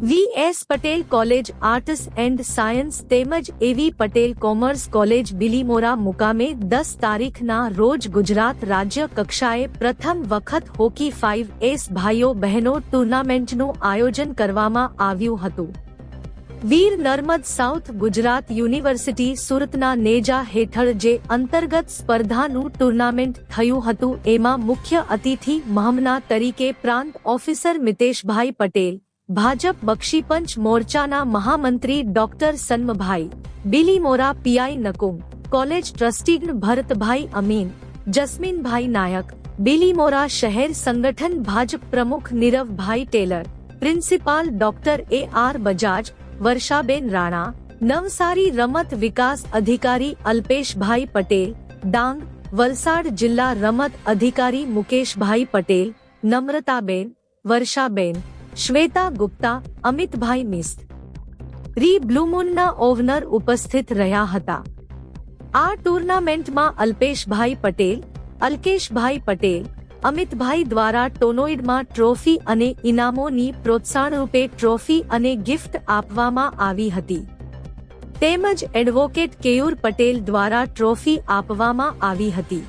V S Patel college arts and science તેમજ એવી Patel commerce college Bilimora મુકામે દસ તારીખના રોજ ગુજરાત રાજ્ય કક્ષાએ પ્રથમ વખત હોકી ફાઇવ એસ ભાઈઓ બહેનો ટુર્નામેન્ટનું આયોજન કરવામાં આવ્યું હતું. વીર નર્મદ સાઉથ ગુજરાત યુનિવર્સિટી સુરતના નેજા હેઠળ જે અંતર્ગત સ્પર્ધાનું ટુર્નામેન્ટ થયું હતું, એમાં મુખ્ય અતિથિ મહમના તરીકે પ્રાંત ઓફિસર મિતેશભાઈ પટેલ ભાજપ બક્ષીપંચ મોરચાના મહામંત્રી doctor Sanmbhai Bilimora PI Nakum college ટ્રસ્ટીગણ Bharatbhai Amin જસ્મીનભાઈ નાયક બિલીમોરા શહેર સંગઠન ભાજપ પ્રમુખ Niravbhai Tailor principal doctor A R Bajaj Varshaben Rana Navsari રમત વિકાસ અધિકારી અલ્પેશભાઈ પટેલ ડાંગ વલસાડ જિલ્લા રમત અધિકારી મુકેશભાઈ પટેલ નમ્રતાબેન વર્ષાબેન શ્વેતા ગુપ્તા, અમિતભાઈ મિસ્ત. રી બ્લુમૂનના ઓવનર ઉપસ્થિત રહ્યા હતા. આ ટુર્નામેન્ટમાં અલ્પેશભાઈ પટેલ, અલ્કેશભાઈ પટેલ, અમિતભાઈ દ્વારા ટોનોઇડમાં ટ્રોફી અને ઇનામોની પ્રોત્સાહન રૂપે ટ્રોફી અને ગિફ્ટ આપવામાં આવી હતી. તેમજ એડવોકેટ કેયુર પટેલ દ્વારા ટ્રોફી આપવામાં આવી હતી.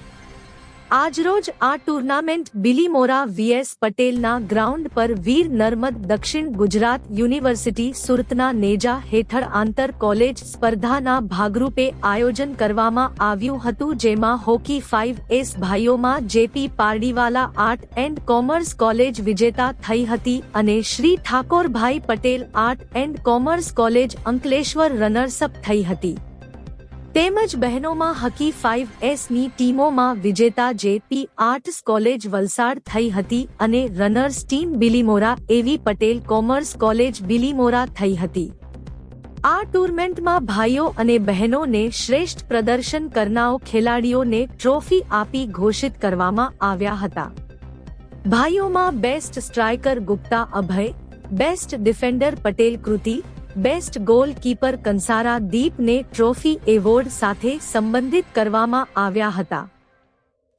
આજરોજ આ ટુર્નામેન્ટ બિલીમોરા વીએસ પટેલના ગ્રાઉન્ડ પર વીર નર્મદ દક્ષિણ ગુજરાત યુનિવર્સિટી સુરતના નેજા હેઠળ આંતર કોલેજ સ્પર્ધાના ભાગરૂપે આયોજન કરવામાં આવ્યું હતું, જેમાં hockey fives ભાઈઓમાં JP Pardiwala art and commerce college વિજેતા થઈ હતી અને Shri Thakorbhai Patel art and commerce college Ankleshwar runners up થઈ હતી. તેમજ બહેનોમાં હકી ફાઇવ એસની ટીમોમાં વિજેતા જેપી આર્ટ્સ કોલેજ વલસાડ થઈ હતી અને રનર્સ ટીમ બિલીમોરા એવી પટેલ કોમર્સ કોલેજ બિલીમોરા થઈ હતી. આ ટુર્નામેન્ટમાં ભાઈઓ અને બહેનોને શ્રેષ્ઠ પ્રદર્શન કરનાર ખેલાડીઓને ટ્રોફી આપી ઘોષિત કરવામાં આવ્યા હતા. ભાઈઓમાં best striker Gupta Abhay best defender Patel Kriti best goalkeeper Kansara દીપને trophy award સાથે સંબંધિત કરવામાં આવ્યા હતા.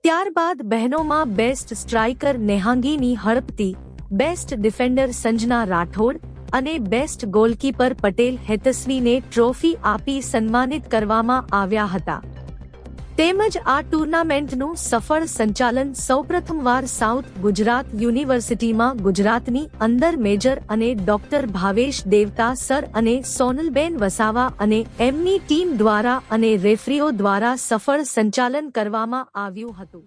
ત્યારબાદ બહેનોમાં best striker Nehangini Hadpati best defender Sanjana Rathod અને બેસ્ટ ગોલકીપર પટેલ હેતસ્વીને ટ્રોફી આપી સન્માનિત કરવામાં આવ્યા હતા. તેમજ આ ટુર્નામેન્ટનું સફળ સંચાલન સૌપ્રથમવાર સાઉથ ગુજરાત યુનિવર્સિટીમાં ગુજરાતની અંદર મેજર અને ડોક્ટર ભાવેશ દેવતા સર અને સોનલબેન વસાવા અને એમની ટીમ દ્વારા અને રેફરીઓ દ્વારા સફળ સંચાલન કરવામાં આવ્યું હતું.